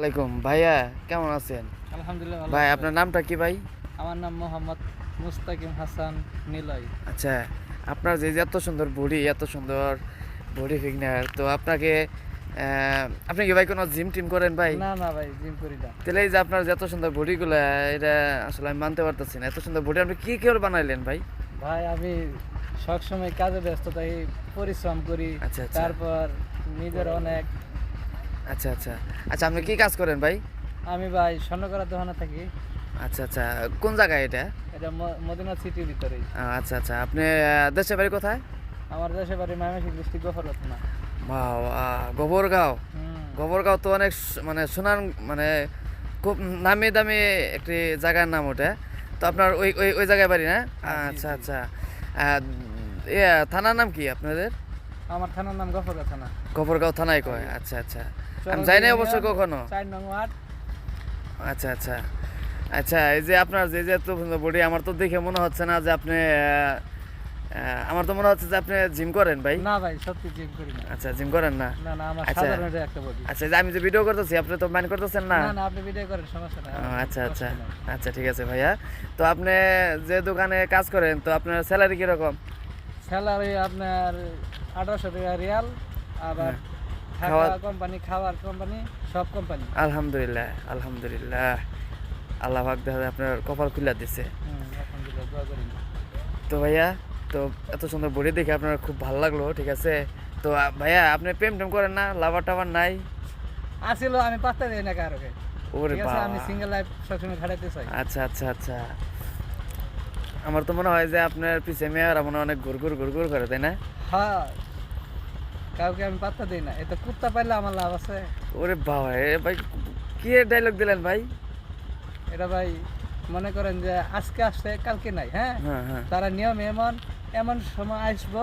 আলাইকুম। ভাইয়া কেমন আছেন? আলহামদুলিল্লাহ ভাই আপনার নামটা কি ভাই? আমার নাম মোহাম্মদ মুস্তাকিম হাসান নিলয়। আচ্ছা আপনার যে এত সুন্দর বডি এত সুন্দর বডি ফিগনার তো আপনাকে আপনি কি ভাই কোনো জিম টিম করেন ভাই? না না ভাই জিম করি না। তাহলে এই যে আপনার যে এত সুন্দর বডিগুলো এটা আসলে আমি মানতে পারতেছি না। এত সুন্দর বডি আপনি কি করে বানাইলেন ভাই? ভাই আমি সবসময় কাজে ব্যস্ত তাই পরিশ্রম করি। আচ্ছা, আচ্ছা। তারপর নিজের অনেক আচ্ছা আচ্ছা। আচ্ছা আপনি কি কাজ করেন ভাই? আমি ভাই স্বর্ণকরা দোকানে থাকি। আচ্ছা আচ্ছা। কোন জায়গায় এটা? এটা মদিনা সিটির ভিতরেই আহ, আচ্ছা আচ্ছা। আপনি দেশের বাড়ি কোথায়? আমার দেশে বাড়ি ময়মনসিংহ ডিস্ট্রিক্ট গোফরত না বাহ, গোবরগাঁও গোবরগাঁও তো অনেক মানে সোনার মানে খুব নামি দামি একটি জায়গার নাম ওটা। তো আপনার ওই ওই ওই জায়গায় বাড়ি না? হ্যাঁ, আচ্ছা আচ্ছা। থানার নাম কি আপনাদের? আমার থানার নাম গফরগা থানা। গোবরগাঁও থানায় কয়? আচ্ছা আচ্ছা। আমি যাই নাই অবশ্য কখনো? চার নং ওয়ার্ড। আচ্ছা আচ্ছা। আচ্ছা এই যে আপনার যে যে এত বডি আমার তো দেখে মনে হচ্ছে না যে আপনি আমার তো মনে হচ্ছে যে আপনি জিম করেন ভাই। না ভাই সত্যি জিম করি না। আচ্ছা জিম করেন না? না না আমার আচ্ছা। সাধারণ একটা বডি আচ্ছা যে আমি যে ভিডিও করতেছি আপনি তো মাইন্ড করতেছেন না? না না আপনি ভিডিও করেন সমস্যা ও, আচ্ছা আচ্ছা। আচ্ছা ঠিক আছে ভাইয়া। তো আপনি যে দোকানে কাজ করেন তো আপনার স্যালারি কীরকম? স্যালারি আপনার আঠারোশো টাকা রিয়াল আবার থাকা খাওয়া- কোম্পানি খাওয়ার কোম্পানি সব কোম্পানি আলহামদুলিল্লাহ আলহামদুলিল্লাহ। আল্লাহ পাক দেখা আপনার কপাল খুলে দিছে। তো ভাইয়া তো এত সুন্দর বডি দেখে আপনার খুব ভালো লাগল ঠিক আছে? তো ভাইয়া আপনি প্রেম টেম করেন না? লাভার টাভার নাই? আসিল আমি পাত্তা দিই না কারোকে। ওরে বাবা আমি সিঙ্গেল লাইফ সবসময় খাটাইতে চাই। আচ্ছা আচ্ছা আচ্ছা। আমার তো মনে হয় যে আপনার পিছে মেয়েরা মনে অনেক ঘুর ঘুর ঘুর ঘুর করে তাই না? হ্যাঁ। কাউকে আমি পাত্তা দিই না। এটা কুত্তা পাইলে আমার লাভ আছে। ওরে বাবা এ ভাই কি ডায়লগ দিলেন ভাই? এটা ভাই মনে করেন যে আজকে আসছে কালকে নাই হ্যাঁ? হ্যাঁ হ্যাঁ। তারা নিয়ম এমন এমন সময় আসব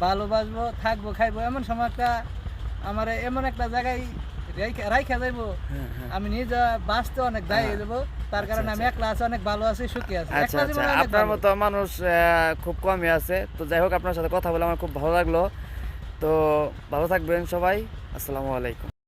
ভালোবাসবো থাকব খাইবো এমন সময় একটা আমার এমন একটা জায়গায় রাইখা- যাইবো। হ্যাঁ হ্যাঁ। আমি নিজে বাঁচতে অনেক দায়ী হয়ে। যাব তার কারণে আমি আচ্ছা। একলা আছি অনেক ভালো আছি সুখী আছি। আচ্ছা আচ্ছা। আপনার মতো মানুষ খুব কমই আছে। তো যাই হোক আপনার সাথে কথা বলে আমার খুব ভালো লাগল। তো ভালো থাকবেন সবাই। আসসালামু আলাইকুম।